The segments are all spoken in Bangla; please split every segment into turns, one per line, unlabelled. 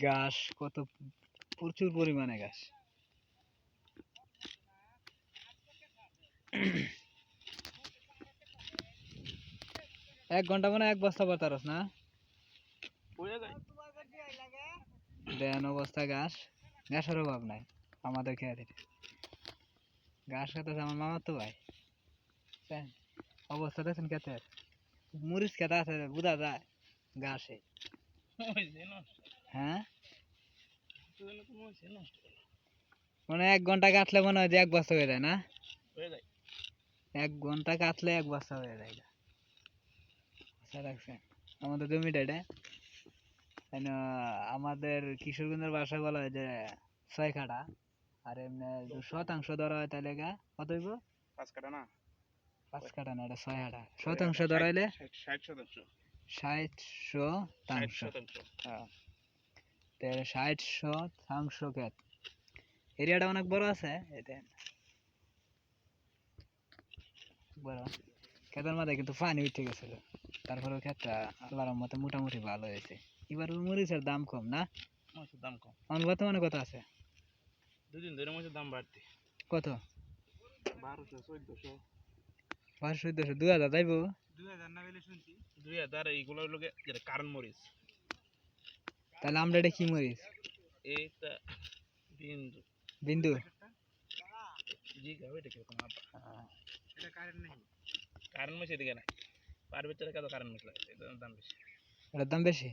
ঘাস, কত প্রচুর পরিমাণে ঘাস। এক ঘণ্টা মানে এক বস্তা পাতারস না? দেন, অবস্থা ঘাস। ঘাসের অভাব নাই আমাদের খেয়ে ঘাস খেতেছে আমার মামার তো ভাই। অবস্থা দেখছেন খেতে মরিচ খেতে আছে, বুঝা যায় ঘাসে। হ্যাঁ? মানে এক ঘণ্টা কাটলে মনে হয় যে এক বস্তা হয়ে যায় না? এক ঘণ্টা কাটলে এক বস্তা হয়ে যায় আচ্ছা রাখছেন। আমাদের জমিটা এটা। আমাদের কিশোরগঞ্জের ভাষায় বলা হয় যে ছয় কাটা আর এমনি শতাংশ ধরা হয় তাহলে গা কত হইব?
পাঁচ কাটা না?
পাঁচ কাটা না এটা ছয় কাটা শতাংশ ধরাইলে
ষাট শতাংশ।
ষাট
ষাট
শতাংশ।
শতাংশ
হ্যাঁ। তাহলে ষাট শতাংশ ক্ষেত এরিয়াটা অনেক বড় আছে এতে বড়। ক্ষেতের মাথায় কিন্তু পানি উঠে গেছিল। তারপরে ক্ষেতটা আল্লাহর মতো মোটামুটি ভালো হয়েছে। এবার মরিচের দাম কম না?
মাছের দাম কম।
আমার বর্তমানে কত আছে?
দুদিন ধরে মাছের দাম বাড়তি।
কত?
বারোশো চোদ্দশো।
পাঁচশো চোদ্দশো দু হাজার যাইব
দুই হাজার না বলে শুনছি। দুই হাজার এইগুলোর লোকে কারণ মরিচ।
তাহলে আমরা এটা কি মরিচ?
এইটা বিন্দু।
বিন্দু?
জি এটা কীরকম? এটা কারেন্ট নেই। কারেন্ট মরিচ এদিকে নাই পার ভিতরে কত কারেন্ট মরিচ লাগে? এটার দাম বেশি।
এটার দাম বেশি?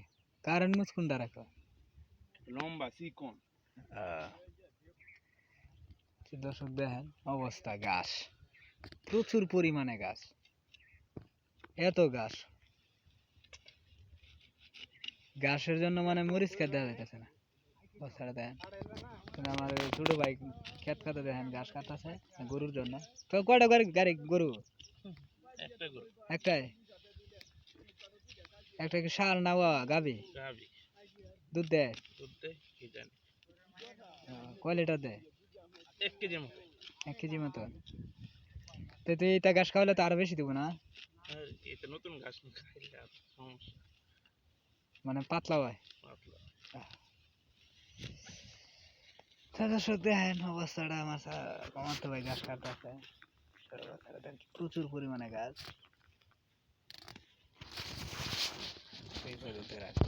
কোনটা রাখো?
লম্বা চিকন
দর্শক দেখেন অবস্থা গাছ। প্রচুর পরিমাণে গাছ। এত গাছ। গাছের জন্য মানে মরিচ খেতে যাইতেছে না। অবস্থাটা দেখেন আমার ছোট ভাই খেত খাতে দেখেন ঘাস কাটাছে গরুর জন্য। তো কয়টা গাড়ি গাড়ি গরু? একটাই? একটা কি সার নাওয়া গাবি
গাবি
দুধ দেয়? কয় লিটার দেয়?
এক কেজির মতো।
এক কেজি মতন তো তুই এটা ঘাস খাওয়ালে তো আরও বেশি দেবো না?
এটা নতুন ঘাস খাইলে সমস্যা
মানে পাতলা হয়।
পাতলা।
তা দর্শক দেখেন অবস্থাটা আমার কমাতে ভাই গাছ কাটতেছে প্রচুর পরিমাণে গাছ। এই পর্যন্ত রাখলাম।